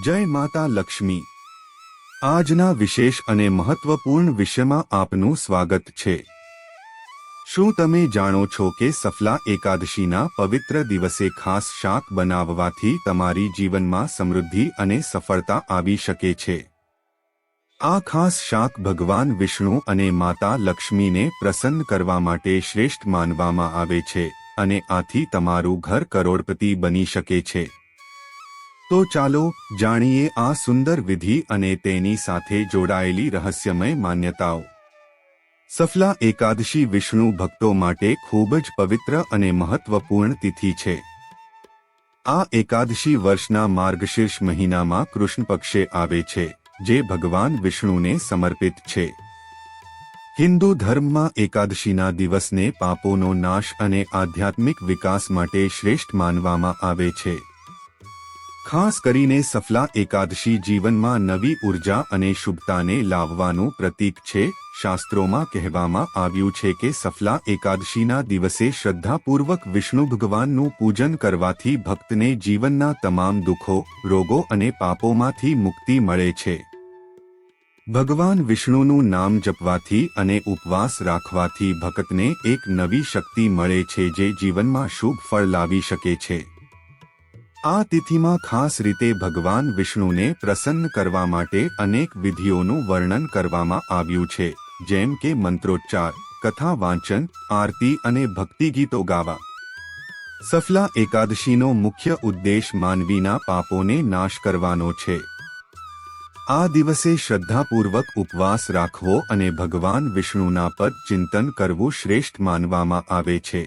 જય માતા લક્ષ્મી. આજના વિશેષ અને મહત્વપૂર્ણ વિષયમાં આપનું સ્વાગત છે. શું તમે જાણો છો કે સફલા એકાદશીના પવિત્ર દિવસે ખાસ શાક બનાવવાથી તમારી જીવનમાં સમૃદ્ધિ અને સફળતા આવી શકે છે? આ ખાસ શાક ભગવાન વિષ્ણુ અને માતા લક્ષ્મીને પ્રસન્ન કરવા માટે શ્રેષ્ઠ માનવામાં આવે છે અને આથી તમારું ઘર કરોડપતિ બની શકે છે. તો ચાલો જાણીએ આ સુંદર વિધિ અને તેની સાથે જોડાયેલી રહસ્યમય માન્યતાઓ. સફલા એકાદશી વિષ્ણુ ભક્તો માટે ખૂબ જ પવિત્ર અને મહત્વપૂર્ણ તિથિ છે. આ એકાદશી વર્ષના માર્ગશીર્ષ મહિનામાં કૃષ્ણ પક્ષે આવે છે, જે ભગવાન વિષ્ણુને સમર્પિત છે. હિન્દુ ધર્મમાં એકાદશીના દિવસને પાપોનો નાશ અને આધ્યાત્મિક વિકાસ માટે શ્રેષ્ઠ માનવામાં આવે છે. ખાસ કરીને સફલા એકાદશી જીવનમાં નવી ઊર્જા અને શુભતાને લાવવાનું પ્રતીક છે. શાસ્ત્રોમાં કહેવામાં આવ્યું છે કે સફલા એકાદશીના દિવસે શ્રદ્ધાપૂર્વક વિષ્ણુ ભગવાનનું પૂજન કરવાથી ભક્તને જીવનના તમામ દુઃખો, રોગો અને પાપોમાંથી મુક્તિ મળે છે. ભગવાન વિષ્ણુનું નામ જપવાથી અને ઉપવાસ રાખવાથી ભક્તને એક નવી શક્તિ મળે છે જે જીવનમાં શુભ ફળ લાવી શકે છે. આ તિથિમાં ખાસ રીતે ભગવાન વિષ્ણુને પ્રસન્ન કરવા માટે અનેક વિધિઓનું વર્ણન કરવામાં આવ્યું છે, જેમ કે મંત્રોચ્ચાર કથા વાંચન આરતી અને ભક્તિ ગીતો ગાવા. સફલા એકાદશીનો મુખ્ય ઉદ્દેશ માનવીના પાપોને નાશ કરવાનો છે. આ દિવસે શ્રદ્ધાપૂર્વક ઉપવાસ રાખવો અને ભગવાન વિષ્ણુના પદ ચિંતન કરવું શ્રેષ્ઠ માનવામાં આવે છે.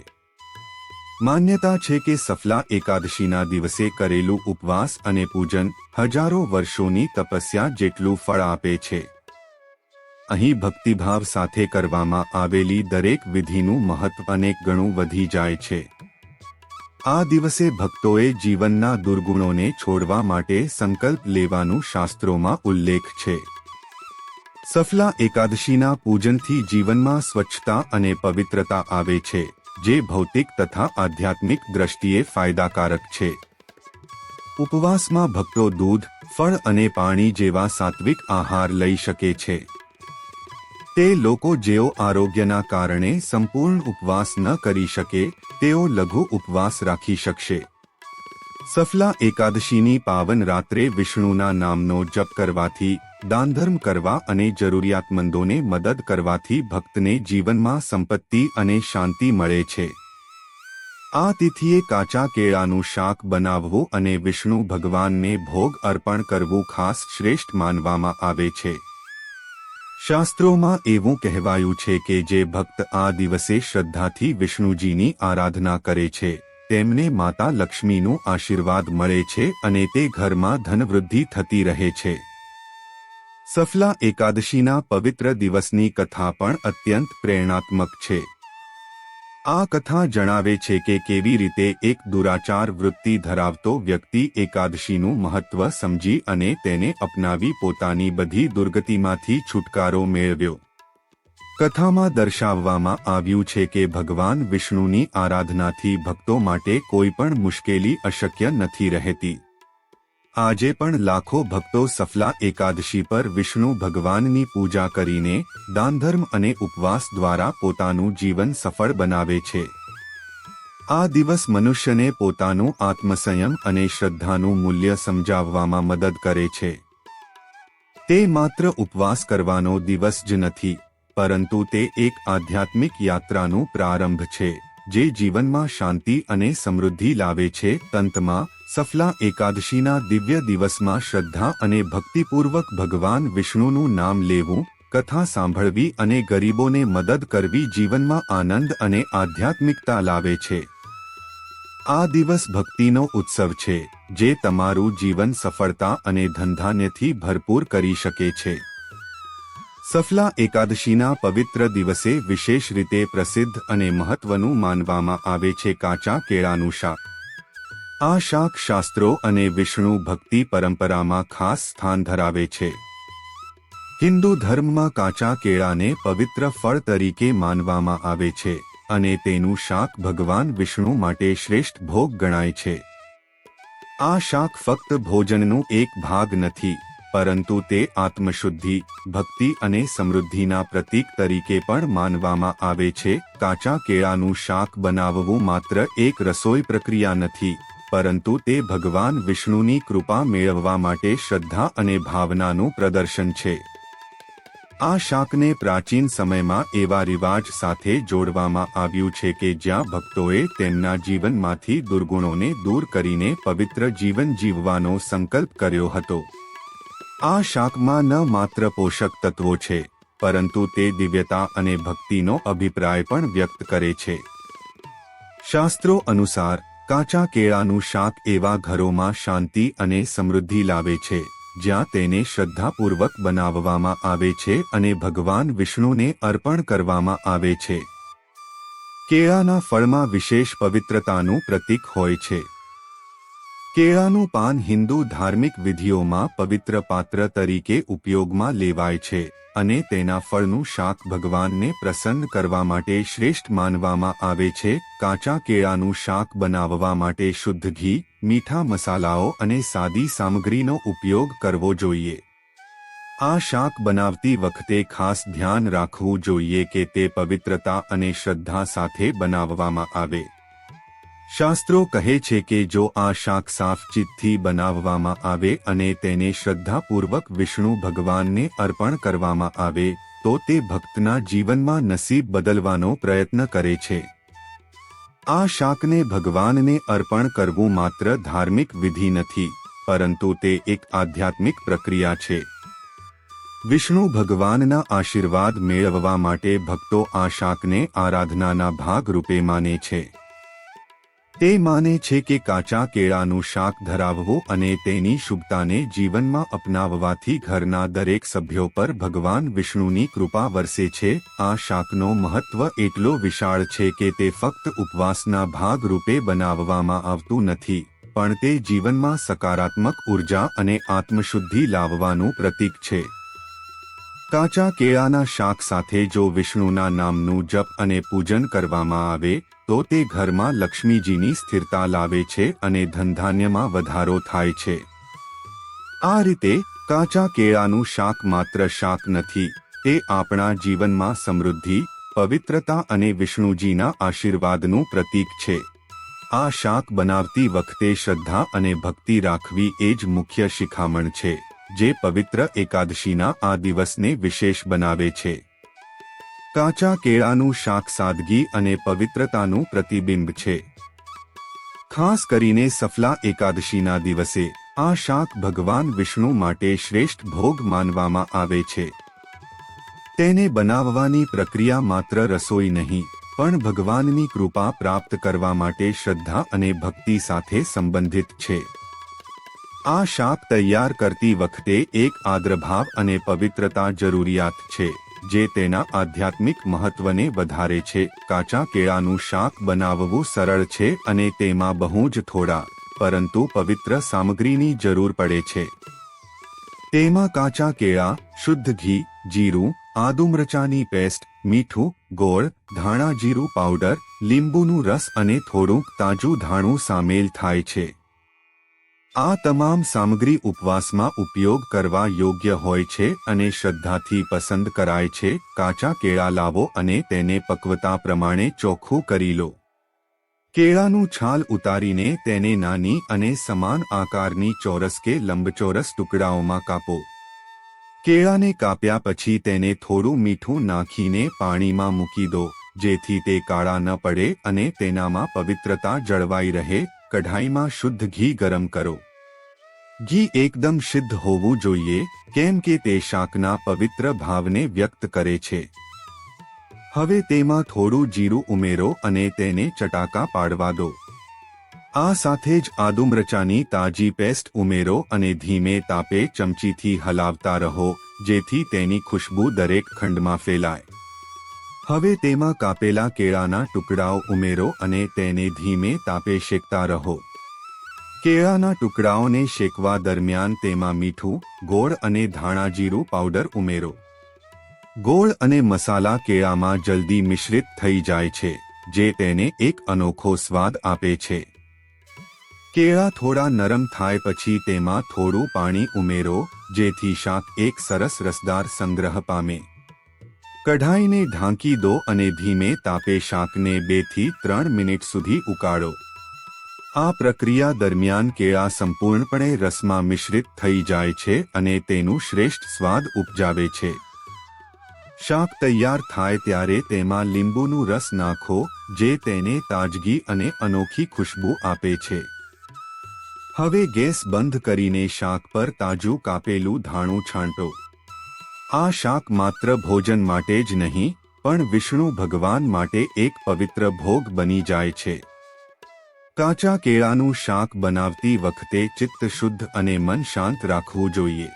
માન્યતા છે કે સફલા એકાદશીના દિવસે કરેલું ઉપવાસ અને પૂજન હજારો વર્ષોની તપસ્યા જેટલું ફળ આપે છે. અહીં ભક્તિભાવ સાથે કરવામાં આવેલી દરેક વિધિનું મહત્વ અનેક ગણું વધી જાય છે. આ દિવસે ભક્તોએ જીવનના દુર્ગુણોને છોડવા માટે સંકલ્પ લેવાનું શાસ્ત્રોમાં ઉલ્લેખ છે. સફલા એકાદશીના પૂજનથી જીવનમાં સ્વચ્છતા અને પવિત્રતા આવે છે. જે ભૌતિક તથા આધ્યાત્મિક દ્રષ્ટિએ ફાયદાકારક છે. ઉપવાસમાં ભક્તો દૂધ, ફળ અને પાણી જેવા સાત્વિક આહાર લઈ શકે છે. તે લોકો જેઓ આરોગ્યના કારણે સંપૂર્ણ ઉપવાસ ન કરી શકે, તેઓ લઘુ ઉપવાસ રાખી શકશે. સફલા એકાદશીની પાવન રાત્રે વિષ્ણુના નામનો જપ કરવાથી, દાનધર્મ કરવા અને જરૂરિયાતમંદોને મદદ કરવાથી ભક્તને જીવનમાં સંપત્તિ અને શાંતિ મળે છે. આ તિથિએ કાચા કેળાનું શાક બનાવવું અને વિષ્ણુ ભગવાનને ભોગ અર્પણ કરવું ખાસ શ્રેષ્ઠ માનવામાં આવે છે. શાસ્ત્રોમાં એવું કહેવાયું છે કે જે ભક્ત આ દિવસે શ્રદ્ધાથી વિષ્ણુજીની આરાધના કરે છે. તેમને માતા લક્ષ્મીનું આશીર્વાદ મળે છે અને તે ઘરમાં ધનવૃદ્ધિ થતી રહે છે. સફલા એકાદશીના પવિત્ર દિવસની કથા પણ અત્યંત પ્રેરણાત્મક છે. આ કથા જણાવે છે કે કેવી રીતે એક દુરાચાર વૃત્તિ ધરાવતો વ્યક્તિ એકાદશીનું મહત્વ સમજી અને તેને અપનાવી પોતાની બધી દુર્ગતિમાંથી છુટકારો મેળવ્યો. કથામાં દર્શાવવામાં આવ્યું છે કે ભગવાન વિષ્ણુની આરાધનાથી ભક્તો માટે કોઈ પણ મુશ્કેલી અશક્ય નથી રહેતી. આજે પણ લાખો ભક્તો સફલા એકાદશી પર વિષ્ણુ ભગવાનની પૂજા કરીને દાનધર્મ અને ઉપવાસ દ્વારા પોતાનું જીવન સફળ બનાવે છે. આ દિવસ મનુષ્યને પોતાનું આત્મસંયમ અને શ્રદ્ધાનું મૂલ્ય સમજાવવામાં મદદ કરે છે. તે માત્ર ઉપવાસ કરવાનો દિવસ જ નથી. પરંતુ તે એક આધ્યાત્મિક યાત્રાનો પ્રારંભ છે, જે જીવનમાં શાંતિ અને સમૃદ્ધિ લાવે છે. તંતમાં, સફલા એકાદશીના દિવ્ય દિવસમાં શ્રદ્ધા અને ભક્તિપૂર્વક ભગવાન વિષ્ણુનું નામ લેવું, કથા સાંભળવી અને ગરીબોને મદદ કરવી જીવનમાં આનંદ અને આધ્યાત્મિકતા લાવે છે. આ દિવસ ભક્તિનો ઉત્સવ છે, જે તમારું જીવન સફળતા અને ધંધાનેથી ભરપૂર કરી શકે છે. સફલા એકાદશીના પવિત્ર દિવસે વિશેષ રીતે પ્રસિદ્ધ અને મહત્વનું માનવામાં આવે છે કાચા કેળાનું શાક. આ શાક શાસ્ત્રો અને વિષ્ણુ ભક્તિ પરંપરામાં ખાસ સ્થાન ધરાવે છે. હિન્દુ ધર્મમાં કાચા કેળાને પવિત્ર ફળ તરીકે માનવામાં આવે છે અને તેનું શાક ભગવાન વિષ્ણુ માટે શ્રેષ્ઠ ભોગ ગણાય છે. આ શાક ફક્ત ભોજનનું એક ભાગ નથી પરંતુ તે આત્મશુદ્ધિ, ભક્તિ અને સમૃદ્ધિના પ્રતીક તરીકે પણ માનવામાં આવે છે. કાચા કેળાનું શાક બનાવવું માત્ર એક રસોઈ પ્રક્રિયા નથી, પરંતુ તે ભગવાન વિષ્ણુની કૃપા મેળવવા માટે શ્રદ્ધા અને ભાવનાનું પ્રદર્શન છે. આ શાકને પ્રાચીન સમયમાં એવા રિવાજ સાથે જોડવામાં આવ્યું છે કે જ્યાં ભક્તોએ તેમના જીવનમાંથી દુર્ગુણોને દૂર કરીને પવિત્ર જીવન જીવવાનો સંકલ્પ કર્યો હતો. આ શાકમાં ન માત્ર પોષક તત્વો છે, પરંતુ તે દિવ્યતા અને ભક્તિનો અભિપ્રાય પણ વ્યક્ત કરે છે. શાસ્ત્રો અનુસાર, કાચા કેળાનું શાક એવા ઘરોમાં શાંતિ અને સમૃદ્ધિ લાવે છે, જ્યાં તેને શ્રદ્ધાપૂર્વક બનાવવામાં આવે છે અને ભગવાન વિષ્ણુને અર્પણ કરવામાં આવે છે. કેળાના ફળમાં વિશેષ પવિત્રતાનું પ્રતીક હોય છે. કેળાનું પાન હિન્દુ ધાર્મિક વિધિઓમાં પવિત્ર પાત્ર તરીકે ઉપયોગમાં લેવાય છે અને તેના ફળનું શાક ભગવાનને પ્રસન્ન કરવા માટે શ્રેષ્ઠ માનવામાં આવે છે. કાચા કેળાનું શાક બનાવવા માટે શુદ્ધ ઘી, મીઠા મસાલાઓ અને સાદી સામગ્રીનો ઉપયોગ કરવો જોઈએ. આ શાક બનાવતી વખતે ખાસ ધ્યાન રાખવું જોઈએ કે તે પવિત્રતા અને શ્રદ્ધા સાથે બનાવવામાં આવે. શાસ્ત્રો કહે છે કે જો આ શાક સાફ ચિત્તથી બનાવવામાં આવે અને તેને શ્રદ્ધાપૂર્વક વિષ્ણુ ભગવાનને અર્પણ કરવામાં આવે, તો તે ભક્તના જીવનમાં નસીબ બદલવાનો પ્રયત્ન કરે છે. આ શાકને ભગવાનને અર્પણ કરવું માત્ર ધાર્મિક વિધિ નથી, પરંતુ તે એક આધ્યાત્મિક પ્રક્રિયા છે. વિષ્ણુ ભગવાનના આશીર્વાદ મેળવવા માટે ભક્તો આ શાકને આરાધનાના ભાગ રૂપે માને છે. તે માને છે કે કાચા કેળાનું શાક ધરાવવું અને તેની શુભતાને જીવનમાં અપનાવવાથી ઘરના દરેક સભ્યો પર ભગવાન વિષ્ણુની કૃપા વરસે છે. આ શાકનો મહત્વ એટલો વિશાળ છે કે તે ફક્ત ઉપવાસના ભાગરૂપે બનાવવામાં આવતું નથી, પણ તે જીવનમાં સકારાત્મક ઊર્જા અને આત્મશુદ્ધિ લાવવાનું પ્રતીક છે. કાચા કેળાના શાક સાથે જો વિષ્ણુના નામનું જપ અને પૂજન કરવામાં આવે તો તે ઘરમાં લક્ષ્મીજીની સ્થિરતા લાવે છે અને ધનધાન્યમાં વધારો થાય છે. આ રીતે કાચા કેળાનું શાક માત્ર શાક નથી, તે આપણા જીવનમાં સમૃદ્ધિ, પવિત્રતા અને વિષ્ણુજીના આશીર્વાદનું પ્રતીક છે. આ શાક બનાવતી વખતે શ્રદ્ધા અને ભક્તિ રાખવી એ જ મુખ્ય શિખામણ છે, જે પવિત્ર એકાદશીના આ દિવસને વિશેષ બનાવે છે. કાચા કેળાનું શાક સાદગી અને પવિત્રતાનું પ્રતિબિંબ છે. ખાસ કરીને સફલા એકાદશીના દિવસે, આ શાક ભગવાન વિષ્ણુ માટે શ્રેષ્ઠ ભોગ માનવામાં આવે છે. તેને બનાવવાની પ્રક્રિયા માત્ર રસોઈ નહીં, પણ ભગવાનની કૃપા પ્રાપ્ત કરવા માટે શ્રદ્ધા અને ભક્તિ સાથે સંબંધિત છે. આ શાક તૈયાર કરતી વખતે એક આદ્રભાવ અને પવિત્રતા જરૂરિયાત છે. જે તેના આધ્યાત્મિક મહત્વને વધારે છે. કાચા કેળાનું શાક બનાવવું સરળ છે અને તેમાં બહુ જ થોડા, પરંતુ પવિત્ર સામગ્રીની જરૂર પડે છે. તેમાં કાચા કેળા, શુદ્ધ ઘી, જીરું આદુમરચાની પેસ્ટ, મીઠું, ગોળ, ધાણા જીરું પાવડર, લીંબુનું રસ અને થોડુંક તાજું ધાણું સામેલ થાય છે. આ તમામ સામગ્રી ઉપવાસમાં ઉપયોગ કરવા યોગ્ય હોય છે અને શ્રદ્ધાથી પસંદ કરાય છે. કાચા કેળા લાવો અને તેને પક્વતા પ્રમાણે ચોખ્ખું કરી લો. કેળાનું છાલ ઉતારીને તેને નાની અને સમાન આકારની ચોરસ કે લંબચોરસ ટુકડાઓમાં કાપો. કેળાને કાપ્યા પછી તેને થોડું મીઠું નાખીને પાણીમાં મૂકી દો, જેથી તે કાળા ન પડે અને તેનામાં પવિત્રતા જળવાઈ રહે. કઢાઈમાં શુદ્ધ ઘી ગરમ કરો. ઘી એકદમ સિદ્ધ હોવું જોઈએ, કેમ કે તે શાકના પવિત્ર ભાવને વ્યક્ત કરે છે. હવે તેમાં થોડું જીરું ઉમેરો અને તેને ચટાકા પાડવા દો. આ સાથે જ આદુમરચાની તાજી પેસ્ટ ઉમેરો અને ધીમે તાપે ચમચીથી હલાવતા રહો, જેથી તેની ખુશ્બુ દરેક ખંડમાં ફેલાય. હવે તેમાં કાપેલા કેળાના ટુકડાઓ ઉમેરો અને તેને ધીમે તાપે શેકતા રહો. કેળાના ટુકડાઓને શેકવા દરમિયાન તેમાં મીઠું, ગોળ અને ધાણા જીરું પાવડર ઉમેરો. ગોળ અને મસાલા કેળામાં જલ્દી મિશ્રિત થઈ જાય છે, જે તેને એક અનોખો સ્વાદ આપે છે. કેળા થોડા નરમ થાય પછી તેમાં થોડું પાણી ઉમેરો, જેથી શાક એક સરસ રસદાર સંગ્રહ પામે. કઢાઈને ઢાંકી દો અને ધીમે તાપે શાકને બેથી ત્રણ મિનિટ સુધી ઉકાળો. આ પ્રક્રિયા દરમિયાન કેળા સંપૂર્ણપણે રસમાં મિશ્રિત થઈ જાય છે અને તેનું શ્રેષ્ઠ સ્વાદ ઉપજાવે છે. શાક તૈયાર થાય ત્યારે તેમાં લીંબુનું રસ નાખો, જે તેને તાજગી અને અનોખી ખુશ્બુ આપે છે. હવે ગેસ બંધ કરીને શાક પર તાજું કાપેલું ધાણું છાંટો. આ શાક માત્ર ભોજન માટે જ નહીં, પણ વિષ્ણુ ભગવાન માટે એક પવિત્ર ભોગ બની જાય છે. કાચા કેળાનું શાક બનાવતી વખતે ચિત્ત શુદ્ધ અને મન શાંત રાખવું જોઈએ.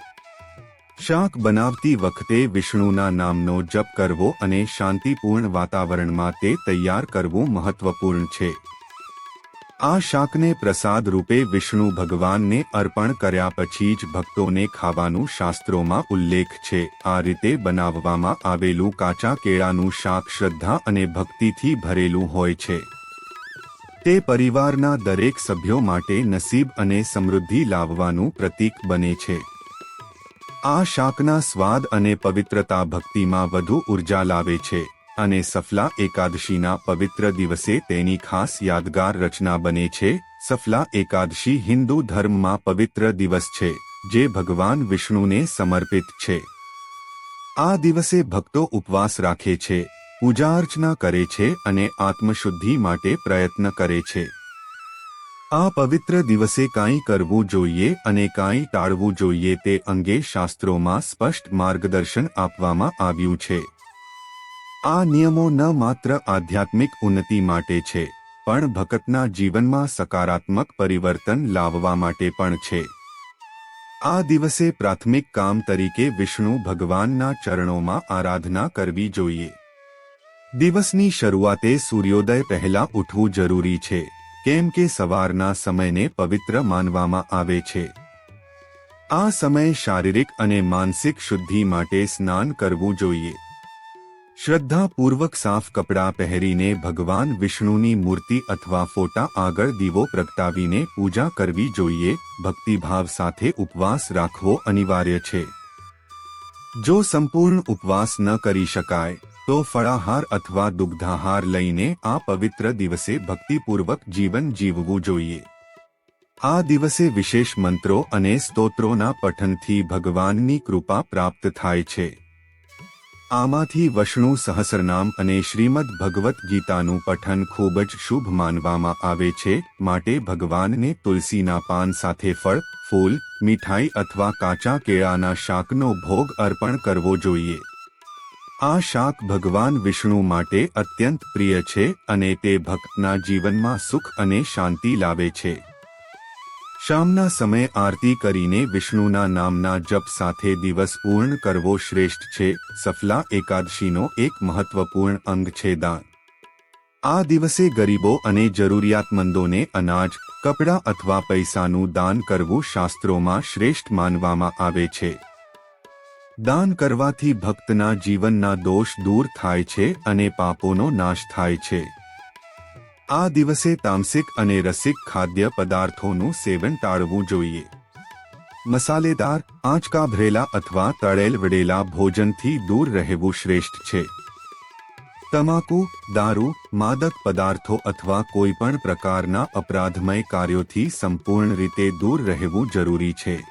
શાક બનાવતી વખતે વિષ્ણુના નામનો જપ કરવો અને શાંતિપૂર્ણ વાતાવરણમાં તે તૈયાર કરવું મહત્વપૂર્ણ છે. આ શાકને પ્રસાદ રૂપે વિષ્ણુ ભગવાનને અર્પણ કર્યા પછી જ ભક્તોને ખાવાનું શાસ્ત્રોમાં ઉલ્લેખ છે. આ રીતે બનાવવામાં આવેલું કાચા કેળાનું શાક શ્રદ્ધા અને ભક્તિથી ભરેલું હોય છે. તે પરિવારના દરેક સભ્યો માટે નસીબ અને સમૃદ્ધિ લાવવાનું પ્રતીક બને છે. આ શાકના સ્વાદ અને પવિત્રતા ભક્તિમાં વધુ ઊર્જા લાવે છે. અને સફલા એકાદશીના પવિત્ર દિવસે તેની ખાસ યાદગાર રચના બને છે. સફલા એકાદશી હિન્દુ ધર્મમાં પવિત્ર દિવસ છે, જે ભગવાન વિષ્ણુને સમર્પિત છે. આ દિવસે ભક્તો ઉપવાસ રાખે છે, પૂજા અર્ચના કરે છે અને આત્મશુદ્ધિ માટે પ્રયત્ન કરે છે. આ પવિત્ર દિવસે કાંઈ કરવું જોઈએ અને કાંઈ ટાળવું જોઈએ તે અંગે શાસ્ત્રોમાં સ્પષ્ટ માર્ગદર્શન આપવામાં આવ્યું છે. આ નિયમો ન માત્ર આધ્યાત્મિક ઉન્નતિ માટે છે, પણ ભકતના જીવનમાં સકારાત્મક પરિવર્તન લાવવા માટે પણ છે. આ દિવસે પ્રાથમિક કામ તરીકે વિષ્ણુ ભગવાનના ચરણોમાં આરાધના કરવી જોઈએ. દિવસની શરૂઆતે સૂર્યોદય પહેલા ઉઠવું જરૂરી છે, કેમ કે સવારના સમયને પવિત્ર માનવામાં આવે છે. આ સમય શારીરિક અને માનસિક શુદ્ધિ માટે સ્નાન કરવું જોઈએ. શ્રદ્ધાપૂર્વક સાફ કપડાં પહેરીને ભગવાન વિષ્ણુની મૂર્તિ અથવા ફોટા આગળ દીવો પ્રગટાવીને પૂજા કરવી જોઈએ. ભક્તિભાવ સાથે ઉપવાસ રાખવો અનિવાર્ય છે. જો સંપૂર્ણ ઉપવાસ ન કરી શકાય, તો ફળાહાર અથવા દુગ્ધાહાર લઈને આ પવિત્ર દિવસે ભક્તિપૂર્વક જીવન જીવવું જોઈએ. આ દિવસે વિશેષ મંત્રો અને સ્તોત્રોના પઠનથી ભગવાનની કૃપા પ્રાપ્ત થાય છે. આમાંથી વષ્ણુ સહસ્રનામ અને શ્રીમદ ભગવદ્ ગીતાનું પઠન ખૂબ જ શુભ માનવામાં આવે છે, માટે ભગવાનને તુલસીના પાન સાથે ફળ, ફૂલ, મીઠાઈ અથવા કાચા કેળાના શાકનો ભોગ અર્પણ કરવો જોઈએ. આ શાક ભગવાન વિષ્ણુ માટે અત્યંત પ્રિય છે અને તે ભક્તના જીવનમાં સુખ અને શાંતિ લાવે છે. શામના સમય આરતી કરીને વિષ્ણુના નામના જપ સાથે દિવસ પૂર્ણ કરવો શ્રેષ્ઠ છે. સફલા એકાદશીનો એક મહત્વપૂર્ણ અંગ છે દાન. આ દિવસે ગરીબો અને જરૂરિયાતમંદોને અનાજ, કપડાં અથવા પૈસાનું દાન કરવું શાસ્ત્રોમાં શ્રેષ્ઠ માનવામાં આવે છે. દાન કરવાથી ભક્તના જીવનના દોષ દૂર થાય છે અને પાપોનો નાશ થાય છે. આ દિવસે તામસિક અને રસિક ખાદ્ય પદાર્થોનું સેવન ટાળવું જોઈએ. મસાલેદાર, આંચકા ભરેલા અથવા તળેલ વડેલા ભોજનથી દૂર રહેવું શ્રેષ્ઠ છે. તમાકુ, દારૂ, માદક પદાર્થો અથવા કોઈપણ પ્રકારના અપરાધમય કાર્યોથી સંપૂર્ણ રીતે દૂર રહેવું જરૂરી છે.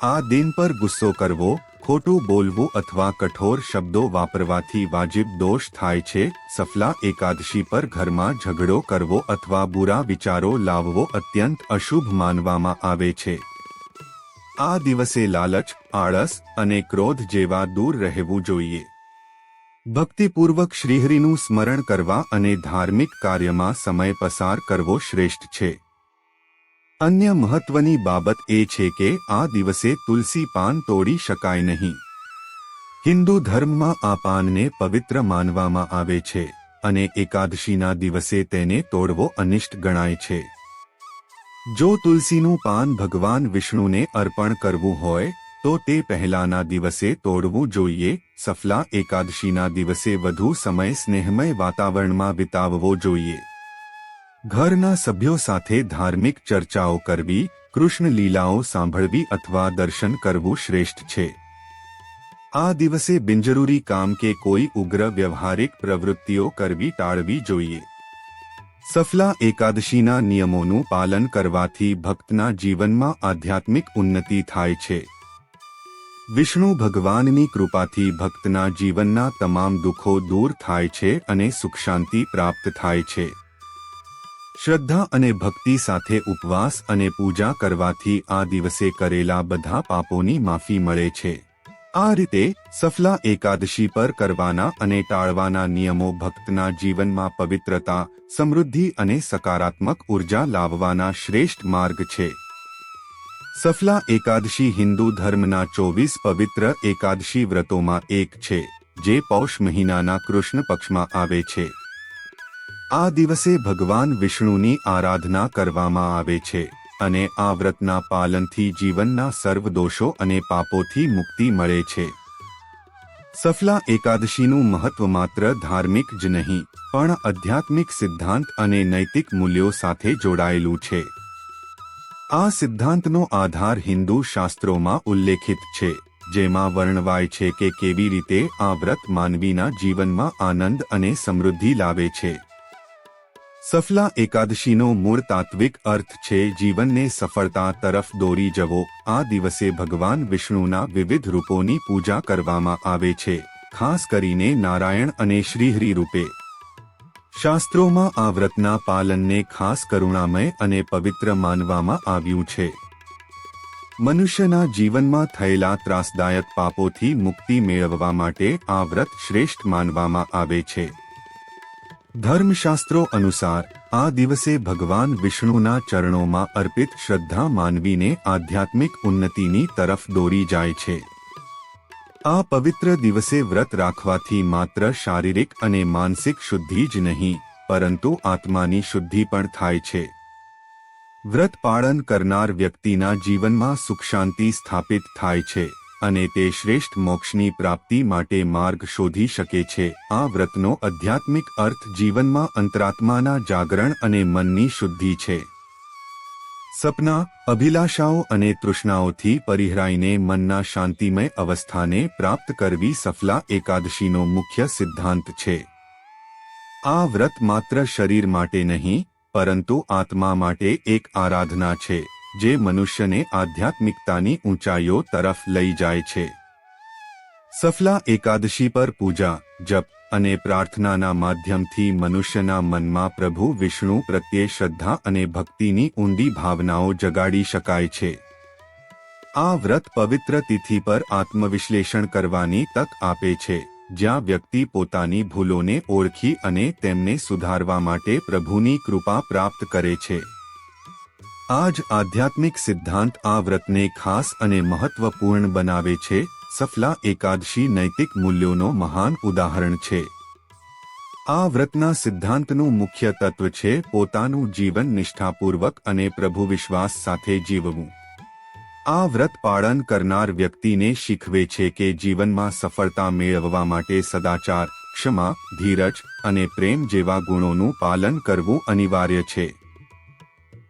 આ દિન પર ગુસ્સો કરવો ખોટું બોલવું અથવા કઠોર શબ્દો વાપરવાથી વાજિબ દોષ થાય છે. સફલા એકાદશી પર ઘરમાં ઝઘડો કરવો અથવા બુરા વિચારો લાવવો અત્યંત અશુભ માનવામાં આવે છે. આ દિવસે લાલચ, આળસ અને ક્રોધ જેવા દૂર રહેવું જોઈએ. ભક્તિપૂર્વક શ્રીહરિનું સ્મરણ કરવા અને ધાર્મિક કાર્યમાં સમય પસાર કરવો શ્રેષ્ઠ છે. અન્ય મહત્વની બાબત એ છે કે આ દિવસે તુલસી પાન તોડી શકાય નહીં. હિન્દુ ધર્મમાં આ પાનને પવિત્ર માનવામાં આવે છે અને એકાદશીના દિવસે તેને તોડવો અનિષ્ટ ગણાય છે. જો તુલસીનું પાન ભગવાન વિષ્ણુને અર્પણ કરવું હોય, તો તે પહેલાના દિવસે તોડવું જોઈએ, સફલા એકાદશીના દિવસે વધુ સમય સ્નેહમય વાતાવરણમાં વિતાવવો જોઈએ. ઘરના સભ્યો સાથે ધાર્મિક ચર્ચાઓ કરવી, કૃષ્ણ લીલાઓ સાંભળવી અથવા દર્શન કરવું શ્રેષ્ઠ છે. આ દિવસે બિનજરૂરી કામ કે કોઈ ઉગ્ર વ્યવહારિક પ્રવૃત્તિઓ કરવી ટાળવી જોઈએ. સફલા એકાદશીના નિયમોનું પાલન કરવાથી ભક્તના જીવનમાં આધ્યાત્મિક ઉન્નતિ થાય છે. વિષ્ણુ ભગવાનની કૃપાથી ભક્તના જીવનના તમામ દુઃખો દૂર થાય છે અને સુખ શાંતિ પ્રાપ્ત થાય છે. શ્રદ્ધા અને ભક્તિ સાથે ઉપવાસ અને પૂજા કરવાથી આ દિવસે કરેલા બધા પાપોની માફી મળે છે. આ રીતે સફલા એકાદશી પર કરવાના અને ટાળવાના નિયમો ભક્તના જીવનમાં પવિત્રતા, સમૃદ્ધિ અને સકારાત્મક ઊર્જા લાવવાના શ્રેષ્ઠ માર્ગ છે. સફલા એકાદશી હિન્દુ ધર્મના ચોવીસ પવિત્ર એકાદશી વ્રતોમાં એક છે, જે પૌષ મહિનાના કૃષ્ણ પક્ષમાં આવે છે. આ દિવસે ભગવાન વિષ્ણુની આરાધના કરવામાં આવે છે અને આ વ્રતના પાલનથી જીવનના સર્વ દોષો અને પાપોથી મુક્તિ મળે છે. સફલા એકાદશીનું મહત્વ માત્ર ધાર્મિક જ નહીં, પણ આધ્યાત્મિક સિદ્ધાંત અને નૈતિક મૂલ્યો સાથે જોડાયેલું છે. આ સિદ્ધાંતનો આધાર હિન્દુ શાસ્ત્રોમાં ઉલ્લેખિત છે, જેમાં વર્ણવાય છે કે કેવી રીતે આ વ્રત માનવીના જીવનમાં આનંદ અને સમૃદ્ધિ લાવે છે. સફલા એકાદશીનો મૂળ તાત્વિક અર્થ છે જીવનને સફળતા તરફ દોરી જવો. આ દિવસે ભગવાન વિષ્ણુના વિવિધ રૂપોની પૂજા કરવામાં આવે છે, ખાસ કરીને નારાયણ અને શ્રીહરિ રૂપે. શાસ્ત્રોમાં આ વ્રતના પાલનને ખાસ કરુણામય અને પવિત્ર માનવામાં આવ્યું છે. મનુષ્યના જીવનમાં થયેલા ત્રાસદાયક પાપોથી મુક્તિ મેળવવા માટે આ વ્રત શ્રેષ્ઠ માનવામાં આવે છે. ધર્મશાસ્ત્રો અનુસાર આ દિવસે ભગવાન વિષ્ણુના ચરણોમાં અર્પિત શ્રદ્ધા માનવીને આધ્યાત્મિક ઉન્નતિની તરફ દોરી જાય છે. આ પવિત્ર દિવસે વ્રત રાખવાથી માત્ર શારીરિક અને માનસિક શુદ્ધિ જ નહીં, પરંતુ આત્માની શુદ્ધિ પણ થાય છે. વ્રત પાળન કરનાર વ્યક્તિના જીવનમાં સુખ શાંતિ સ્થાપિત થાય છે. અને તે શ્રેષ્ઠ મોક્ષની પ્રાપ્તિ માટે માર્ગ શોધી શકે છે. આ વ્રતનો આધ્યાત્મિક અર્થ જીવનમાં અંતરાત્માના જાગરણ અને મનની શુદ્ધિ છે. સપના, અભિલાષાઓ અને તૃષ્ણાઓથી પરિહરાઈને મનના શાંતિમય અવસ્થાને પ્રાપ્ત કરવી સફલા એકાદશીનો મુખ્ય સિદ્ધાંત છે. આ વ્રત માત્ર શરીર માટે નહીં, પરંતુ આત્મા માટે એક આરાધના છે. જે મનુષ્યને આધ્યાત્મિકતાની ઊંચાઈઓ તરફ લઈ જાય છે. સફલા એકાદશી પર પૂજા, જપ અને પ્રાર્થનાના માધ્યમથી મનુષ્યના મનમાં પ્રભુ વિષ્ણુ પ્રત્યે શ્રદ્ધા અને ભક્તિની ઊંડી ભાવનાઓ જગાડી શકાય છે. આ વ્રત પવિત્ર તિથિ પર આત્મવિશ્લેષણ કરવાની તક આપે છે, જ્યાં વ્યક્તિ પોતાની ભૂલોને ઓળખી અને તેમને સુધારવા માટે પ્રભુની કૃપા પ્રાપ્ત કરે છે. આ જ આધ્યાત્મિક સિદ્ધાંત આ વ્રતને ખાસ અને મહત્વપૂર્ણ બનાવે છે. સફલા એકાદશી નૈતિક મૂલ્યોનો મહાન ઉદાહરણ છે. આ વ્રતના સિદ્ધાંતનું મુખ્ય તત્વ છે પોતાનું જીવન નિષ્ઠાપૂર્વક અને પ્રભુ વિશ્વાસ સાથે જીવવું. આ વ્રત પાળન કરનાર વ્યક્તિને શીખવે છે કે જીવનમાં સફળતા મેળવવા માટે સદાચાર, ક્ષમા, ધીરજ અને પ્રેમ જેવા ગુણોનું પાલન કરવું અનિવાર્ય છે.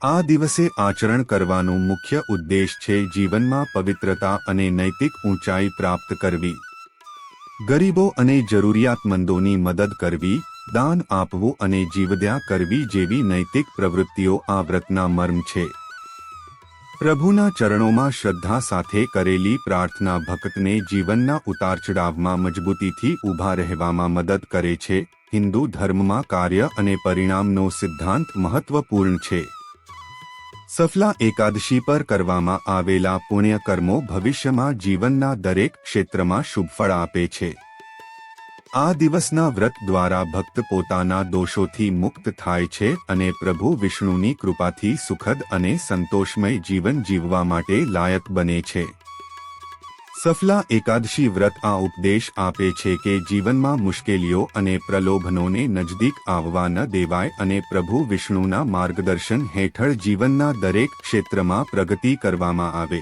આ દિવસે આચરણ કરવાનું મુખ્ય ઉદ્દેશ છે જીવનમાં પવિત્રતા અને નૈતિક ઊંચાઈ પ્રાપ્ત કરવી. ગરીબો અને જરૂરિયાતમંદોની મદદ કરવી, દાન આપવું અને જીવદયા કરવી જેવી નૈતિક પ્રવૃત્તિઓ આ વ્રતના મર્મ છે. પ્રભુના ચરણોમાં શ્રદ્ધા સાથે કરેલી પ્રાર્થના ભક્તને જીવનના ઉતારચડાવમાં મજબૂતીથી ઊભા રહેવામાં મદદ કરે છે. હિન્દુ ધર્મમાં કાર્ય અને પરિણામનો સિદ્ધાંત મહત્વપૂર્ણ છે. સફલા એકાદશી પર કરવામાં આવેલા પુણ્યકર્મો ભવિષ્યમાં જીવનના દરેક ક્ષેત્રમાં શુભફળ આપે છે. આ દિવસના વ્રત દ્વારા ભક્ત પોતાના દોષોથી મુક્ત થાય છે અને પ્રભુ વિષ્ણુની કૃપાથી સુખદ અને સંતોષમય જીવન જીવવા માટે લાયક બને છે. સફલા એકાદશી વ્રત આ ઉપદેશ આપે છે કે જીવનમાં મુશ્કેલીઓ અને પ્રલોભનોને નજદીક આવવા ન દેવાય અને પ્રભુ વિષ્ણુના માર્ગદર્શન હેઠળ જીવનના દરેક ક્ષેત્રમાં પ્રગતિ કરવામાં આવે.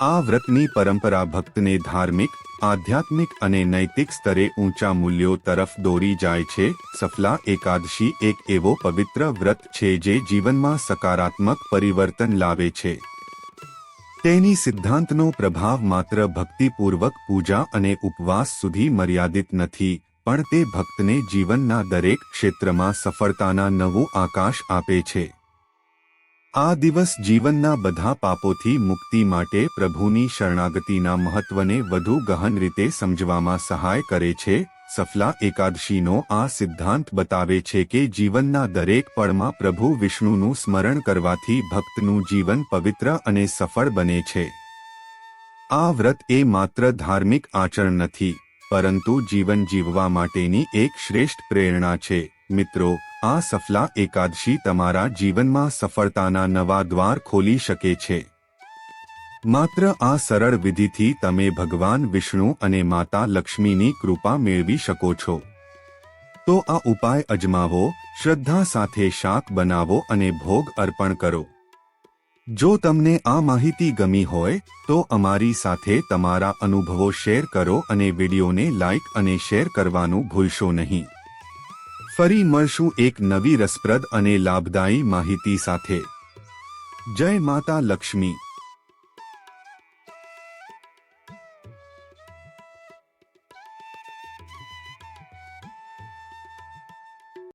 આ વ્રતની પરંપરા ભક્તને ધાર્મિક, આધ્યાત્મિક અને નૈતિક સ્તરે ઊંચા મૂલ્યો તરફ દોરી જાય છે. સફલા એકાદશી એક એવો પવિત્ર વ્રત છે જે જીવનમાં સકારાત્મક પરિવર્તન લાવે છે. તેની સિદ્ધાંતનો પ્રભાવ માત્ર ભક્તિપૂર્વક પૂજા અને ઉપવાસ સુધી મર્યાદિત નથી, પણ તે ભક્તને જીવનના દરેક ક્ષેત્રમાં સફળતાના નવું આકાશ આપે છે. આ દિવસ જીવનના બધા પાપોથી મુક્તિ માટે પ્રભુની શરણાગતિના મહત્વને વધુ ગહન રીતે સમજવામાં સહાય કરે છે સફલા એકાદશીનો આ સિદ્ધાંત બતાવે છે કે જીવનના દરેક પળમાં પ્રભુ વિષ્ણુનું સ્મરણ કરવાથી ભક્તનું જીવન પવિત્ર અને સફળ બને છે. આ વ્રત એ માત્ર ધાર્મિક આચરણ નથી, પરંતુ જીવન જીવવા માટેની એક શ્રેષ્ઠ પ્રેરણા છે. મિત્રો, આ સફલા એકાદશી તમારા જીવનમાં સફળતાના નવા દ્વાર ખોલી શકે છે. માત્ર આ સરળ વિધિથી તમે ભગવાન, વિષ્ણુ અને માતા લક્ષ્મીની કૃપા મેળવી શકો છો. તો આ ઉપાય અજમાવો, શ્રદ્ધા સાથે શાક બનાવો અને ભોગ અર્પણ કરો. જો તમને આ માહિતી ગમી હોય, તો અમારી સાથે તમારા અનુભવો શેર કરો અને વિડીયોને લાઇક અને શેર કરવાનું ભૂલશો નહીં. ફરી મળશું એક નવી રસપ્રદ અને લાભદાયી માહિતી સાથે. જય માતા લક્ષ્મી.